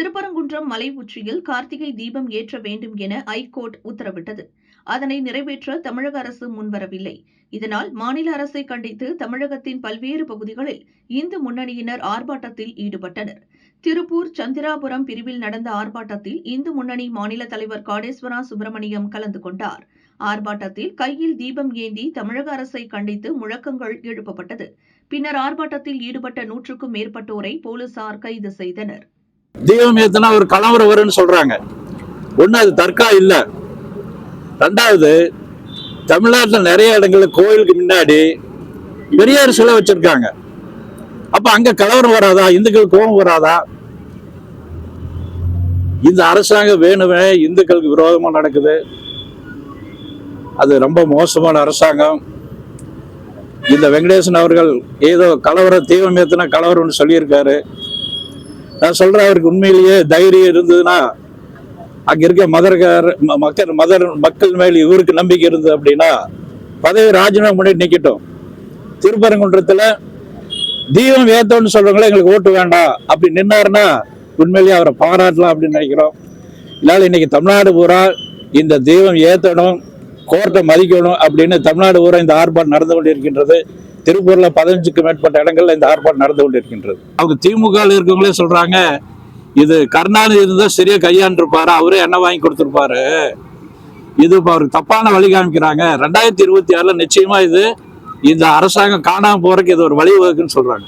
திருப்பரங்குன்றம் மலை உச்சியில் கார்த்திகை தீபம் ஏற்ற வேண்டும் என ஐகோர்ட் உத்தரவிட்டது. அதனை நிறைவேற்ற தமிழக அரசு முன்வரவில்லை. இதனால் மாநில அரசை கண்டித்து தமிழகத்தின் பல்வேறு பகுதிகளில் இந்து முன்னணியினர் ஆர்ப்பாட்டத்தில் ஈடுபட்டனர். திருப்பூர் சந்திராபுரம் பிரிவில் நடந்த ஆர்ப்பாட்டத்தில் இந்து முன்னணி மாநில தலைவர் காடேஸ்வரா சுப்பிரமணியம் கலந்து கொண்டார். ஆர்ப்பாட்டத்தில் கையில் தீபம் ஏந்தி தமிழக அரசை கண்டித்து முழக்கங்கள் எழுப்பப்பட்டது. பின்னர் ஆர்ப்பாட்டத்தில் ஈடுபட்ட நூற்றுக்கும் மேற்பட்டோரை போலீசார் கைது செய்தனர். தீபம் ஏத்துனா ஒரு கலவரம் வரும்னு சொல்றாங்க. ஒண்ணு அது தற்கா இல்ல. ரெண்டாவது தமிழ்நாட்டில் நிறைய இடங்கள்ல கோயிலுக்கு முன்னாடி பெரியார் சிலை வச்சிருக்காங்க. அப்ப அங்க கலவரம் வராதா? இந்துக்கள் கோபம் வராதா? இந்த அரசாங்கம் வேணுமே இந்துக்களுக்கு விரோதமா நடக்குது. அது ரொம்ப மோசமான அரசாங்கம். இந்த வெங்கடேசன் அவர்கள் ஏதோ கலவரம் தீவிரம் ஏத்துனா கலவரம்னு சொல்லியிருக்காரு. நான் சொல்றேன் அவருக்கு உண்மையிலேயே தைரியம் இருந்ததுன்னா அங்க இருக்க மதர்கார் மக்கள் மதர் மக்கள் மேல் இவருக்கு நம்பிக்கை இருந்தது அப்படின்னா பதவி ராஜினாமா பண்ணி நிக்கட்டும். திருப்பரங்குன்றத்துல தீபம் ஏத்தோன்னு சொல்றவங்களே எங்களுக்கு ஓட்டு வேண்டாம். அப்படி நின்னாருன்னா உண்மையிலேயே அவரை பாராட்டலாம் அப்படின்னு நினைக்கிறோம். இல்லாத இன்னைக்கு தமிழ்நாடு பூரா இந்த தீபம் ஏத்தணும் கோர்ட்டை மதிக்கணும் அப்படின்னு தமிழ்நாடு பூரா இந்த ஆர்ப்பாட்டம் நடந்து கொண்டிருக்கின்றது. திருப்பூரில் பதினஞ்சுக்கு மேற்பட்ட இடங்கள்ல இந்த ஆர்ப்பாட்டம் நடந்து கொண்டிருக்கின்றது. அவங்க திமுக இருக்கவங்களே சொல்றாங்க இது கருணாநிதி இருந்தால் சரியா கையாண்டிருப்பாரு? அவரே என்ன வாங்கி கொடுத்துருப்பாரு. இது இப்போ அவருக்கு தப்பான வழி காமிக்கிறாங்க. ரெண்டாயிரத்தி இருபத்தி ஆறில் நிச்சயமா இது இந்த அரசாங்கம் காணாமல் போறதுக்கு இது ஒரு வழிவகுக்குன்னு சொல்றாங்க.